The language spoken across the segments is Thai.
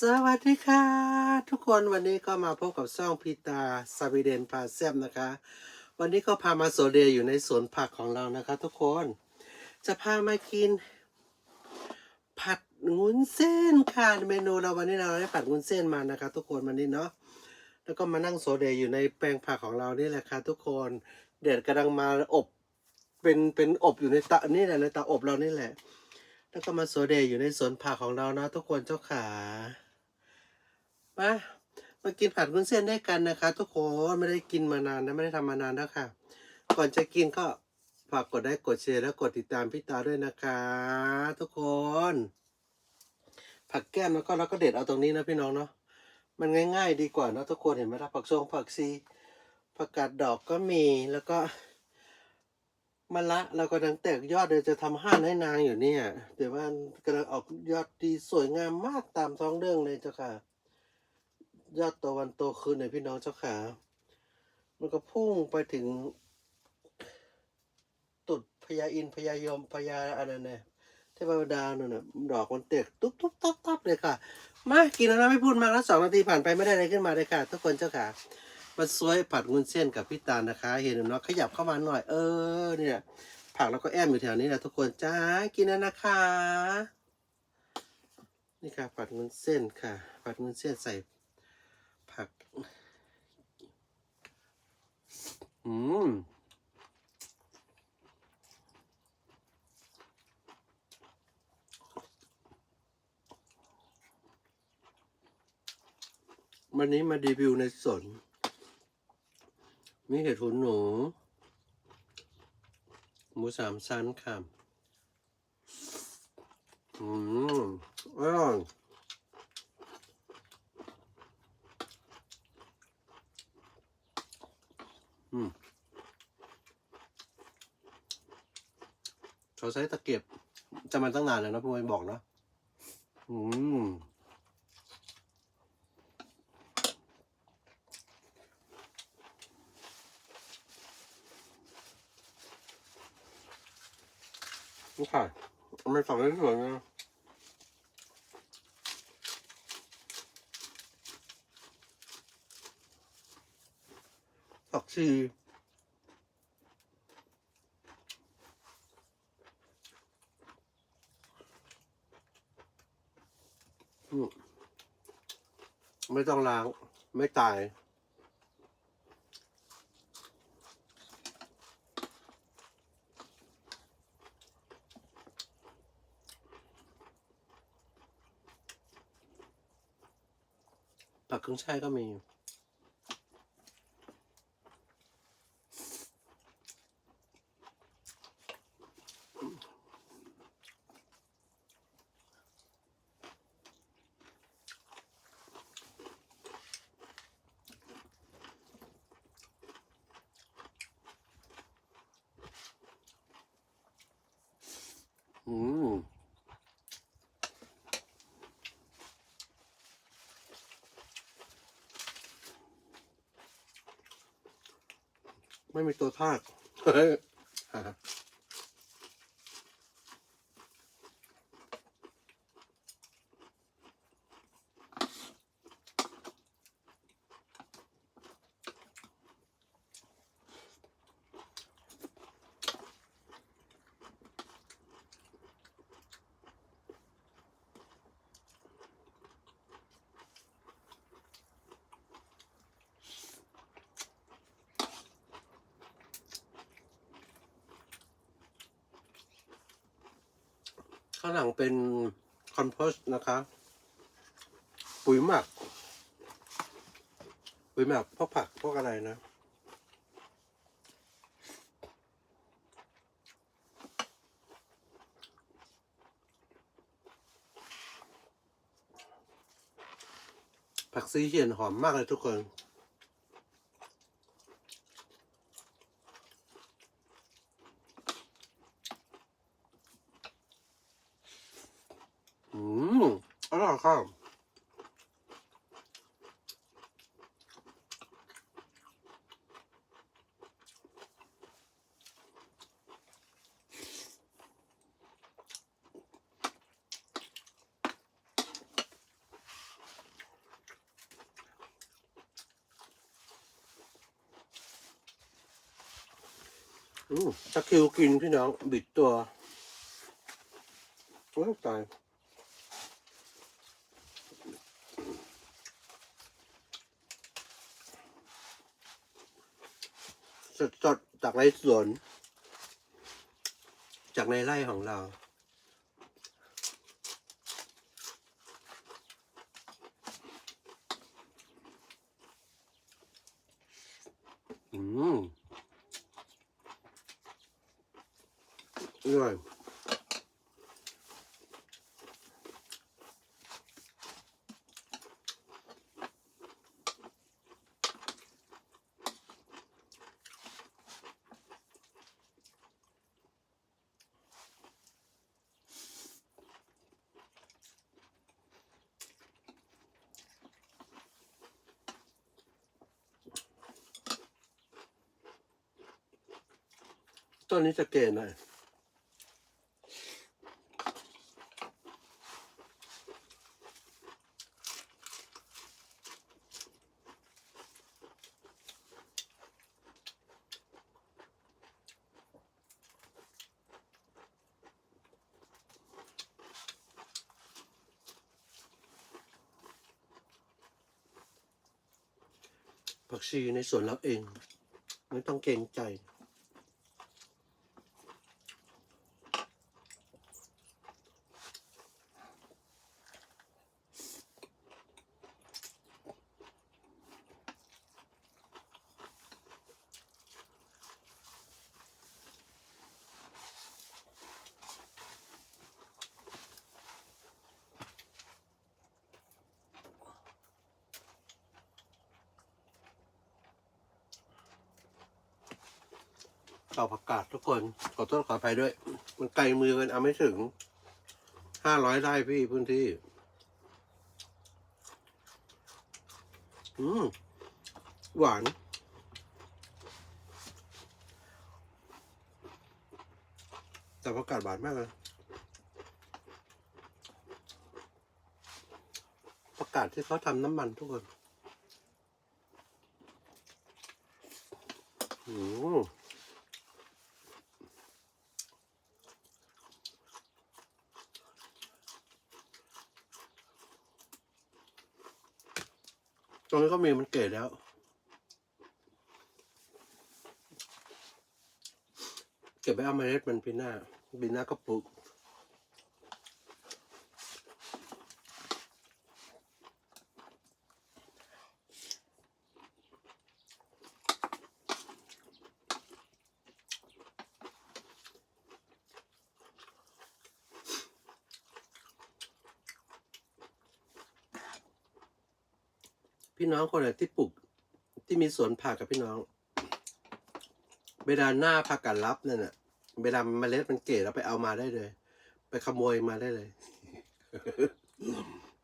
สวัสดีค่ะ ทุกคนวันนี้ก็มาพบกับช่องพีตาสวีเดนพาแซบนะคะ วันนี้ก็พามาโซเดย์อยู่ในสวนผักของเรานะคะ ทุกคนจะพามากิน ผัดงุ้นเส้นค่ะเมนูเราวันนี้เราได้ผัดงุ้นเส้นมานะคะ ทุกคนวันนี้เนาะแล้วก็มานั่งโซเดย์อยู่ในแปลงผักของเรานี่แหละค่ะทุกคนเดดกำลังมาอบเป็นเป็นอบอยู่ในตานี่แหละในตาอบเรานี่แหละแล้วก็มาโซเดย์อยู่ในสวนผักของเรานะทุกคนเจ้าขา มามากินผัดวุ้นเส้นด้วยกันนะคะ ทุกคนไม่ได้กินมานานนะไม่ได้ทำมานานแล้วค่ะ ก่อนจะกินก็ฝากกดไลค์กดแชร์แล้วกดติดตามพี่ตาด้วยนะคะ ทุกคน ผักแก้มแล้วก็เราก็เด็ดเอาตรงนี้นะพี่น้องเนาะมันง่าย ๆ ดีกว่าเนะทุกคนเห็นไหมล่ะผักชงผักซีผักกาดดอกก็มีแล้วก็มะละเรากำลังแตกยอดเดี๋ยวจะทำห้านให้นางอยู่เนี่ยแต่ว่ากำลังออกยอดดีสวยงามมากตามท้องเรื่องเลยเจ้าค่ะ ยอดโตวันโตคืนเลยพี่น้องเจ้าค่ะมันก็พุ่งไปถึง ตุดพญาอินพญายมพญาอะไรเนี่ยเทพดาเนี่ยนะดอกมันเตกตุ๊บตุ๊บตับตับเลยค่ะ มากินแล้วนะไม่พูดมากแล้วสองนาทีผ่านไปไม่ได้อะไรขึ้นมาเลยค่ะ ทุกคนเจ้าค่ะมาซวยผัดงุนเส้นกับพี่ตาลนะคะ เห็นเนาะขยับเข้ามาหน่อย เออเนี่ยผักแล้วก็แอมอยู่แถวนี้แหละทุกคนจ้ากินแล้วนะคะ นี่ค่ะผัดงุนเส้นค่ะ ผัดงุนเส้นใส่ ผัก อืมวันนี้มารีวิวในสวนมีเห็ดหูหนู หมูสามชั้นค่ะ อืมอร่อยอืม เขาใช้ตะเกียบจะมันตั้งนานแล้วนะพี่มวยบอกเนาะอืมนี่ค่ะไม่ฝังได้สวยนะ ผักชีอืมไม่ต้องล้าง ไม่ตาย ผักเครื่องใช่ายก็มี อืม ไม่มีตัวทาก ข้างหลังเป็นคอมโพสต์นะคะ ปุ๋ยหมัก ปุ๋ยหมักพวกผักพวกอะไรนะผักซีเขียนหอมมากเลยทุกคนาวข้าวตะคิวกินพี่น้อง บิดตัวโอ้ตาย จากในสวน จากในไร่ของเราอืมอร่อย ต้นนี้จะเกณฑ์หน่อยผักชีในสวนเราเอง ไม่ต้องเกรงใจ เอาผักกาดทุกคน ขอโทษขออภัยด้วย มันไกลมือกันเอาไม่ถึงห้าร้อยไร่พี่พื้นที่ อืม หวาน แต่ผักกาดหวานมากเลยผักกาดที่เขาทำน้ำมันทุกคน อืม รงนี้ก็มีมันเกตแล้วเก็บไว้เอาเมล็ดมันปีหน้าปีหน้าก็ปลูก พี่น้องคนไหนที่ปลูกที่มีสวนผักกับพี่น้อง เวลาหน้าผักกันรับนั่นน่ะ เวลาเมล็ดมันเก๋แล้วไปเอามาได้เลย ไปขโมยมาได้เลย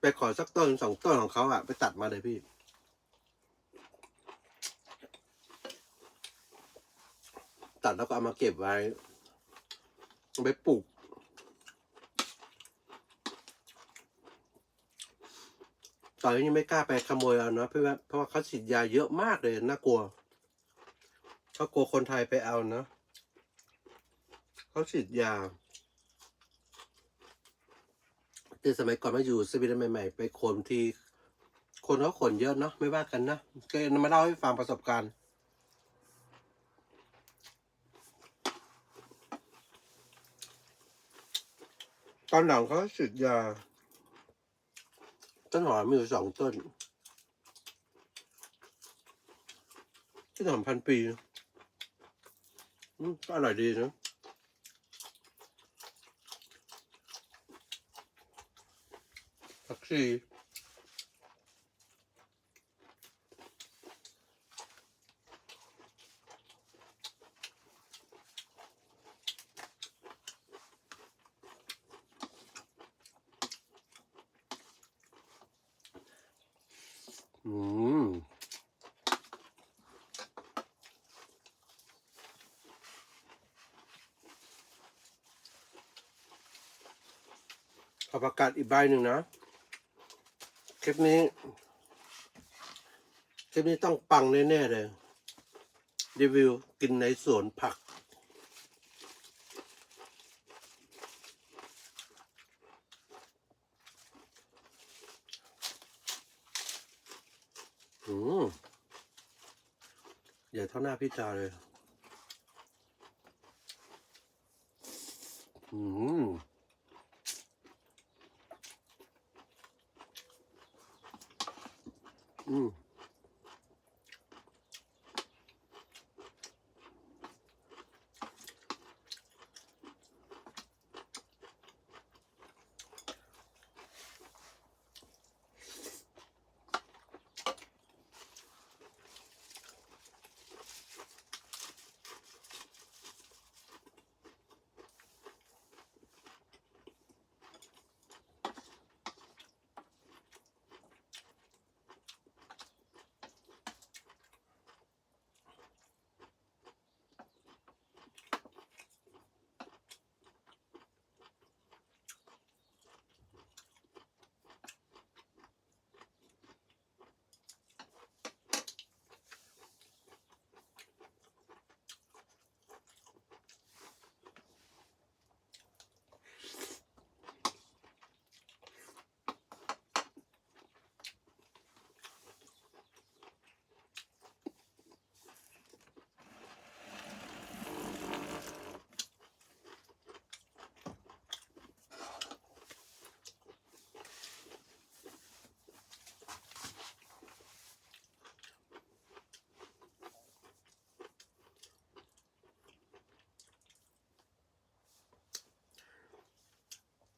ไปขอสักต้นสองต้นของเขาอะไปตัดมาเลยพี่ ตัดแล้วก็เอามาเก็บไว้ไปปลูก ตอนนี้ยังไม่กล้าไปขโมยเอาเนาะเพราะว่าเพราะว่าเขาฉีดยาเยอะมากเลยน่ากลัวเขากลัวคนไทยไปเอาเนาะเขาฉีดยาแต่สมัยก่อนมาอยู่สวีเดนใหม่ ๆ ไปคนที่คนเขาขนเยอะเนาะไม่ว่ากันนะก็มาเล่าให้ฟังประสบการณ์ตอนหลังเขาฉีดยา ต้นหอมมีอยู่สองต้นต้นหอมพันปีอืมก็อร่อยดีนะผักชี อืมขอประกาศอีกใบหนึ่งนะ คลิปนี้ คลิปนี้ต้องปังแน่ ๆ เลย รีวิวกินในสวนผัก อืมอย่าเท่าหน้าพี่จาเลย อืมอืม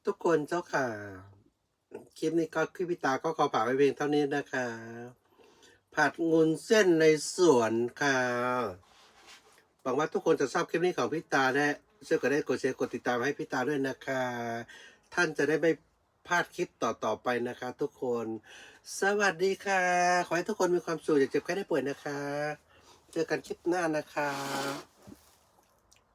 ทุกคนเจ้าค่ะ คลิปนี้ก็คลิปพิตาก็ขอฝากไว้เพียงเท่านี้นะคะ ผัดงุนเส้นในสวนค่ะหวังว่าทุกคนจะชอบคลิปนี้ของพี่ตาและช่วยกดได้กดแชร์กดติดตามให้พี่ตาด้วยนะคะ ท่านจะได้ไม่พลาดคลิปต่อๆไปนะคะ ทุกคน สวัสดีค่ะ ขอให้ทุกคนมีความสุขอย่าเจ็บแค่ได้ป่วยนะคะ เจอกันคลิปหน้านะคะ